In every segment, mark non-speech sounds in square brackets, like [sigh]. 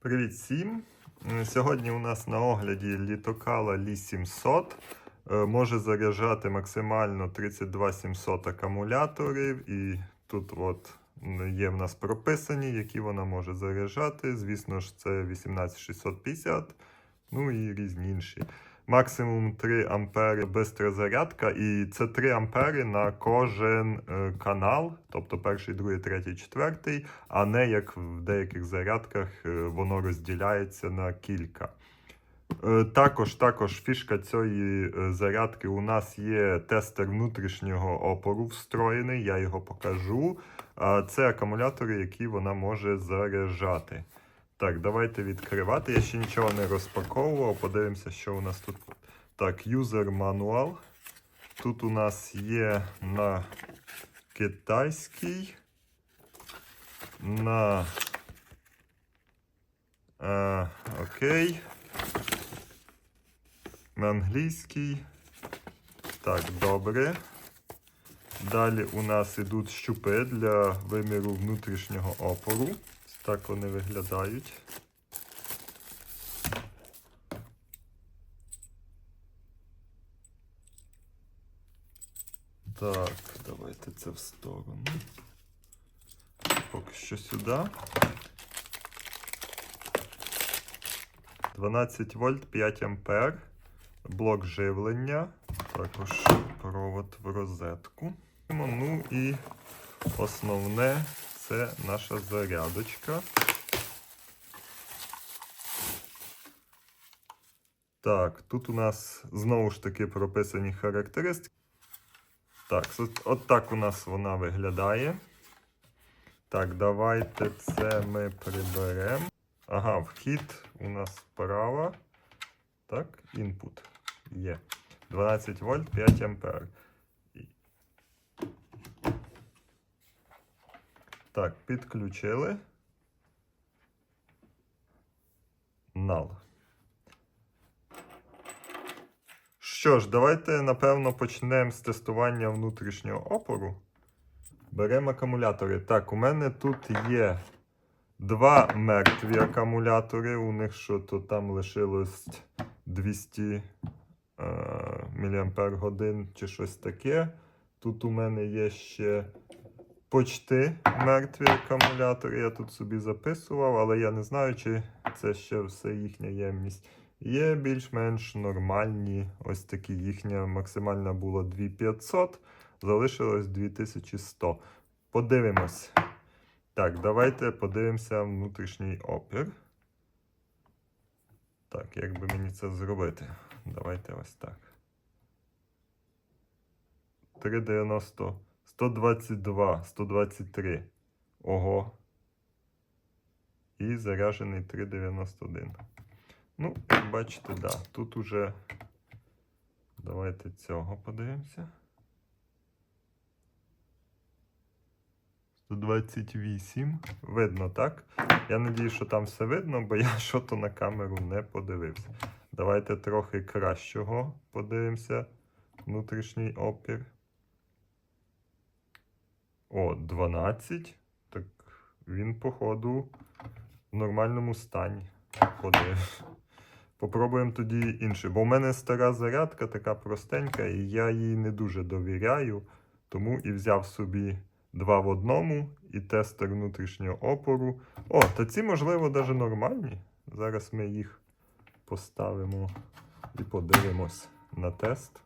Привіт всім! Сьогодні у нас на огляді літокала Лі 700. Е, Може заряджати максимально 32 700 акумуляторів. І тут от є в нас прописані, які вона може заряджати. Звісно ж, це 18650, ну і різні інші. Максимум 3 ампери бистра зарядка, і це 3 ампери на кожен е, канал, тобто перший, другий, третій, четвертий, а не як в деяких зарядках е, воно розділяється на кілька. Е, Також, також фішка цієї зарядки у нас є тестер внутрішнього опору встроєний, я його покажу. А Це акумулятори, які вона може заряджати. Так, давайте відкривати. Я ще нічого не розпаковував. Подивимося, що у нас тут. Так, юзер мануал. Тут у нас є на китайський, на е, окей, на англійський. Так, добре. Далі у нас ідуть щупи для виміру внутрішнього опору. Так вони виглядають. Так, давайте це в сторону. Поки що сюди. 12 вольт 5 ампер. Блок живлення. Також провод в розетку. Ну і основне це наша зарядочка. Так, тут у нас знову ж таки прописані характеристики. Так, от, от так у нас вона виглядає. Так, давайте це ми приберемо. Ага, вхід у нас справа. Так, інпут є. 12 вольт, 5 ампер. Так, підключили. Нал. Що ж, давайте напевно почнемо з тестування внутрішнього опору. Беремо акумулятори. Так, у мене тут є два мертві акумулятори. У них що то там лишилось 200 е, мАч чи щось таке. Тут у мене є ще почти мертві акумулятори. Я тут собі записував, але я не знаю, чи це ще все їхня ємність. Є більш-менш нормальні, ось такі їхня максимальна була 2500, залишилось 2100. Подивимось. Так, давайте подивимося внутрішній опір. Так, як би мені це зробити? Давайте ось так. 390, 122, 123. Ого. І заряджений 391. Ну, як бачите, да, тут уже давайте цього подивимося. 128. Видно, так? Я надію, що там все видно, бо я [laughs] що-то на камеру не подивився. Давайте трохи кращого подивимося. Внутрішній опір. О, 12. Так він, походу, в нормальному стані. Подивимось. Попробуємо тоді інше. Бо в мене стара зарядка така простенька, і я їй не дуже довіряю. Тому і взяв собі два в одному і тестер внутрішнього опору. О, та ці, можливо, навіть нормальні. Зараз ми їх поставимо і подивимось на тест.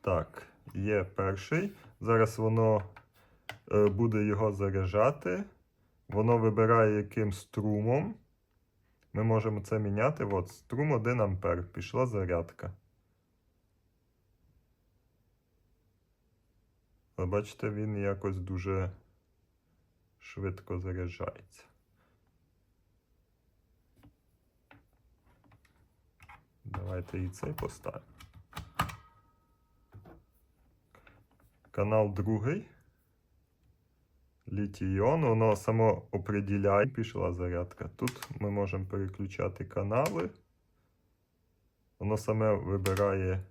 Так, є перший. Зараз воно е, буде його заряджати. Воно вибирає яким струмом. Ми можемо це міняти. От, струм 1 ампер. Пішла зарядка. Але бачите, він якось дуже швидко заряджається. Давайте і цей поставимо. Канал другий. Літій-іон, воно само оприділяє. пішла зарядка. Тут ми можемо переключати канали. Воно саме вибирає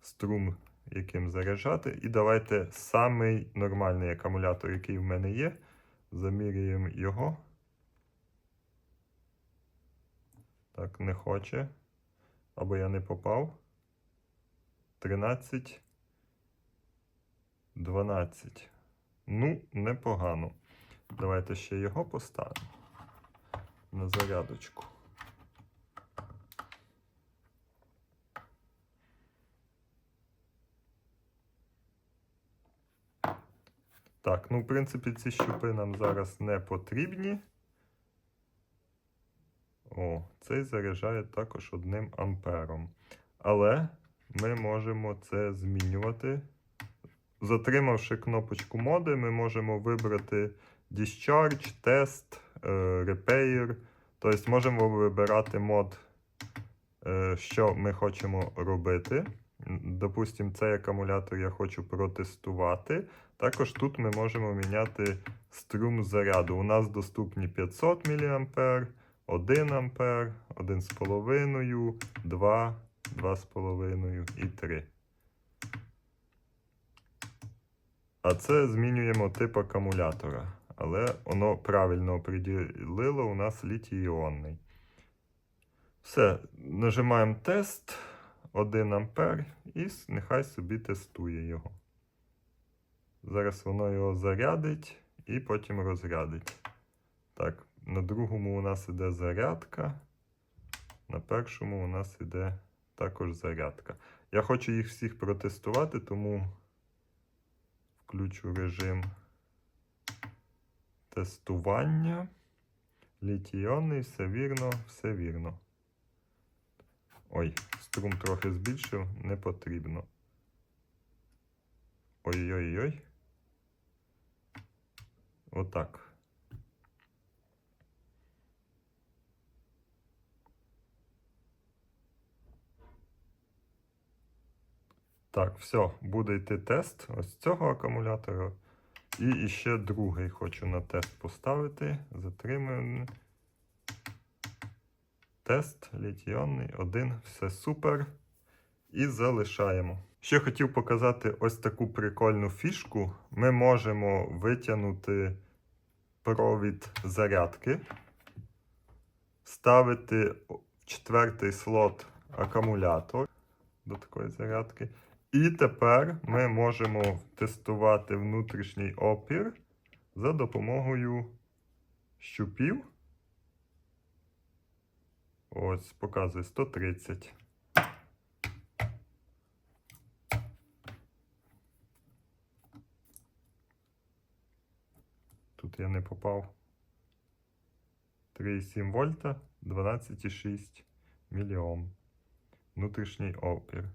струм, яким заряджати. І давайте самий нормальний акумулятор, який в мене є. Замірюємо його. Так, не хоче. Або я не попав. 13. 12. Ну, непогано. Давайте ще його поставимо на зарядочку. Так, ну, в принципі, ці щупи нам зараз не потрібні. О, цей заряджає також одним ампером. Але ми можемо це змінювати. Затримавши кнопочку моди, ми можемо вибрати Discharge, Test, е, Repair. Тобто можемо вибирати мод, е, що ми хочемо робити. Допустимо, цей акумулятор я хочу протестувати. Також тут ми можемо міняти струм заряду. У нас доступні 500 мА, 1 А, 1,5, 2, 2,5 і 3. А це змінюємо тип акумулятора. Але воно правильно оприділило у нас літій-іонний. Все, нажимаємо тест 1 А і нехай собі тестує його. Зараз воно його зарядить і потім розрядить. Так, на другому у нас іде зарядка. На першому у нас іде також зарядка. Я хочу їх всіх протестувати, тому включу режим тестування. Літійонний, все вірно, все вірно. Ой, струм трохи збільшив, не потрібно. Ой-ой-ой. Отак. Так, все, буде йти тест ось цього акумулятора. І ще другий хочу на тест поставити. Затримуємо. Тест літійонний, один, все супер. І залишаємо. Ще хотів показати ось таку прикольну фішку. Ми можемо витягнути провід зарядки, ставити в четвертий слот акумулятор до такої зарядки. І тепер ми можемо тестувати внутрішній опір за допомогою щупів. Ось, показує 130. Тут я не попав. 3,7 вольта, 12,6 мільйом. Внутрішній опір.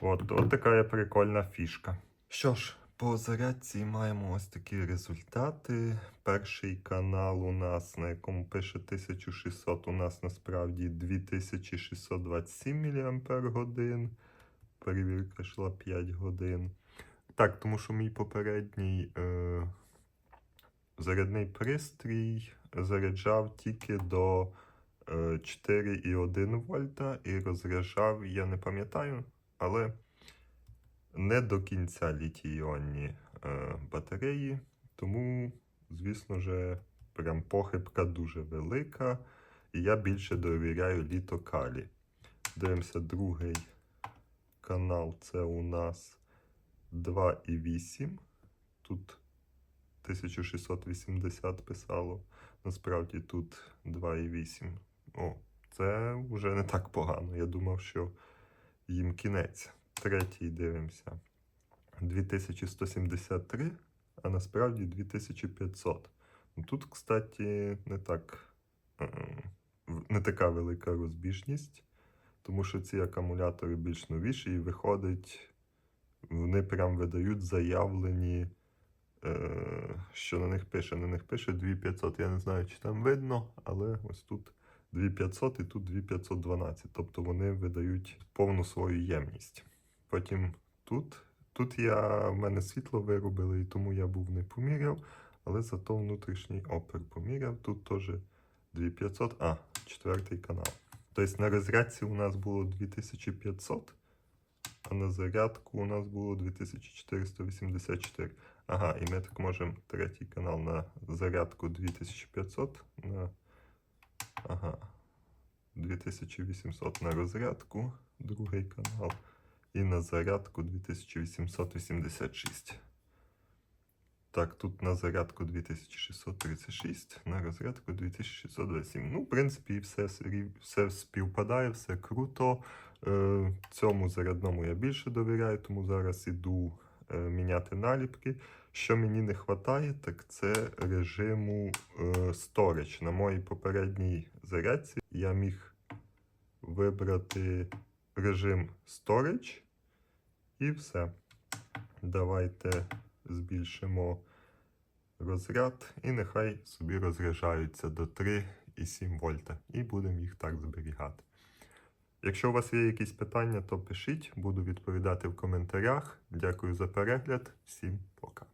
От, от така прикольна фішка. Що ж, по зарядці маємо ось такі результати. Перший канал у нас, на якому пише 1600, у нас насправді 2627 мАч. Перевірка йшла 5 годин. Так, тому що мій попередній е, зарядний пристрій заряджав тільки до е, 4,1 вольта і розряджав, я не пам'ятаю, але не до кінця літій-іонні е, батареї. Тому, звісно ж, прям похибка дуже велика. І я більше довіряю літокалі. Дивимося другий канал. Це у нас 2,8. Тут 1680 писало. Насправді тут 2,8. О, це вже не так погано. Я думав, що їм кінець. Третій дивимося. 2173, а насправді 2500. Ну, Тут, кстати, не так не така велика розбіжність, тому що ці акумулятори більш новіші і виходить, вони прям видають заявлені, е, що на них пише. На них пише 2500. Я не знаю, чи там видно, але ось тут 2500 і тут 2512. Тобто вони видають повну свою ємність. Потім тут. Тут я, в мене світло виробили, і тому я був не поміряв, але зато внутрішній опір поміряв. Тут теж 2500, а, четвертий канал. Тобто на розрядці у нас було 2500, а на зарядку у нас було 2484. Ага, і ми так можемо третій канал на зарядку 2500. На... Ага. 2800 на розрядку, другий канал, і на зарядку 2886. Так, тут на зарядку 2636, на розрядку 2627. Ну, в принципі, все, все співпадає, все круто. Е, цьому зарядному я більше довіряю, тому зараз іду е, міняти наліпки. Що мені не вистачає, так це режиму е, Storage. На моїй попередній зарядці я міг вибрати режим Storage і все. Давайте збільшимо розряд і нехай собі розряджаються до 3,7 вольта. І будемо їх так зберігати. Якщо у вас є якісь питання, то пишіть, буду відповідати в коментарях. Дякую за перегляд. Всім пока.